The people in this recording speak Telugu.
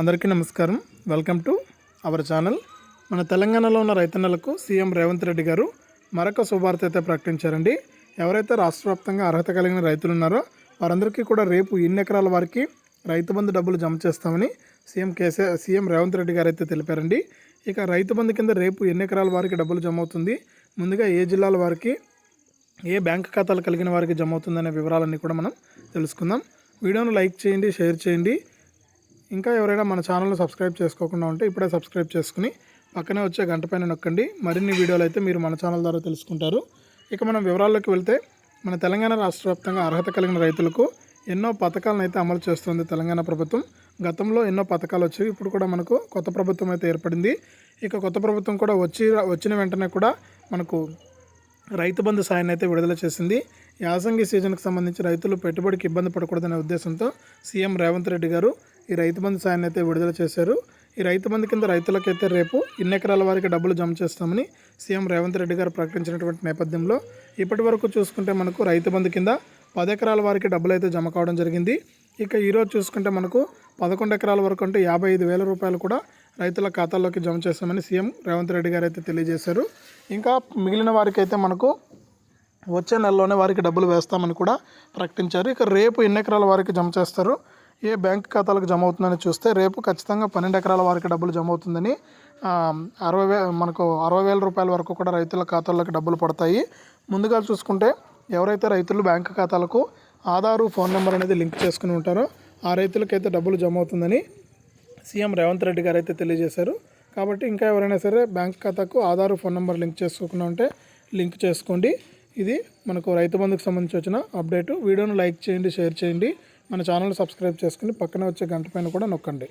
అందరికీ నమస్కారం. Welcome to our channel. మన తెలంగాణలో ఉన్న రైతన్నలకు సీఎం రేవంత్ రెడ్డి గారు మరొక శుభార్త అయితే ప్రకటించారండి. ఎవరైతే రాష్ట్ర వ్యాప్తంగా అర్హత కలిగిన రైతులు ఉన్నారో వారందరికీ కూడా రేపు ఎన్ని ఎకరాల వారికి రైతు బంధు డబ్బులు జమ చేస్తామని CM KCR CM Revanth Reddy గారు అయితే తెలిపారండి. ఇక రైతు బంధు కింద రేపు ఎన్ని ఎకరాల వారికి డబ్బులు జమ అవుతుంది ముందుగా ఏ జిల్లాల వారికి ఏ బ్యాంక్ ఖాతాలు కలిగిన వారికి జమ అవుతుందనే వివరాలన్నీ కూడా మనం తెలుసుకుందాం. వీడియోను లైక్ చేయండి షేర్ చేయండి. ఇంకా ఎవరైనా మన ఛానల్ని సబ్స్క్రైబ్ చేసుకోకుండా ఉంటే ఇప్పుడే సబ్స్క్రైబ్ చేసుకుని పక్కనే వచ్చే గంట పైన నొక్కండి. మరిన్ని వీడియోలు అయితే మీరు మన ఛానల్ ద్వారా తెలుసుకుంటారు. ఇక మనం వివరాల్లోకి వెళ్తే మన తెలంగాణ రాష్ట్ర వ్యాప్తంగా అర్హత కలిగిన రైతులకు ఎన్నో పథకాలను అయితే అమలు చేస్తుంది తెలంగాణ ప్రభుత్వం. గతంలో ఎన్నో పథకాలు వచ్చాయి ఇప్పుడు కూడా మనకు కొత్త ప్రభుత్వం అయితే ఏర్పడింది. ఇక కొత్త ప్రభుత్వం కూడా వచ్చి వచ్చిన వెంటనే కూడా మనకు రైతు బంధు సాయాన్ని అయితే విడుదల చేసింది. యాసంగి సీజన్కి సంబంధించి రైతులు పెట్టుబడికి ఇబ్బంది పడకూడదనే ఉద్దేశంతో సీఎం రేవంత్ రెడ్డి గారు ఈ రైతు బంధు సాయాన్ని అయితే విడుదల చేశారు. ఈ రైతు బంధు కింద రైతులకైతే రేపు ఇన్ని ఎకరాల వారికి డబ్బులు జమ చేస్తామని సీఎం రేవంత్ రెడ్డి గారు ప్రకటించినటువంటి నేపథ్యంలో ఇప్పటి వరకు చూసుకుంటే మనకు రైతు బంధు కింద పది ఎకరాల వారికి డబ్బులు అయితే జమ కావడం జరిగింది. ఇక ఈరోజు చూసుకుంటే మనకు పదకొండు ఎకరాల వరకు అంటే యాభై ఐదు వేల రూపాయలు కూడా రైతుల ఖాతాల్లోకి జమ చేస్తామని సీఎం రేవంత్ రెడ్డి గారు అయితే తెలియజేశారు. ఇంకా మిగిలిన వారికి అయితే మనకు వచ్చే నెలలోనే వారికి డబ్బులు వేస్తామని కూడా ప్రకటించారు. ఇక రేపు ఎన్ని ఎకరాల వారికి జమ చేస్తారు? ఏ బ్యాంక్ ఖాతాలకు జమ అవుతుందని చూస్తే రేపు ఖచ్చితంగా పన్నెండు ఎకరాల వారికి డబ్బులు జమ అవుతుందని అరవై వే మనకు అరవై వేల రూపాయల వరకు కూడా రైతుల ఖాతాల్లోకి డబ్బులు పడతాయి. ముందుగా చూసుకుంటే ఎవరైతే రైతులు బ్యాంక్ ఖాతాలకు ఆధారు ఫోన్ నెంబర్ అనేది లింక్ చేసుకుని ఉంటారో ఆ రైతులకైతే డబ్బులు జమ అవుతుందని సీఎం రేవంత్ రెడ్డి గారు అయితే తెలియజేశారు. కాబట్టి ఇంకా ఎవరైనా సరే బ్యాంక్ ఖాతాకు ఆధార్ ఫోన్ నెంబర్ లింక్ చేసుకోకుండా ఉంటే లింక్ చేసుకోండి. ఇది మనకు రైతు బంధుకు సంబంధించి వచ్చిన అప్డేటు. వీడియోను లైక్ చేయండి షేర్ చేయండి. మన ఛానల్ సబ్స్క్రైబ్ చేసుకుని పక్కనే వచ్చే గంట పైన కూడా నొక్కండి.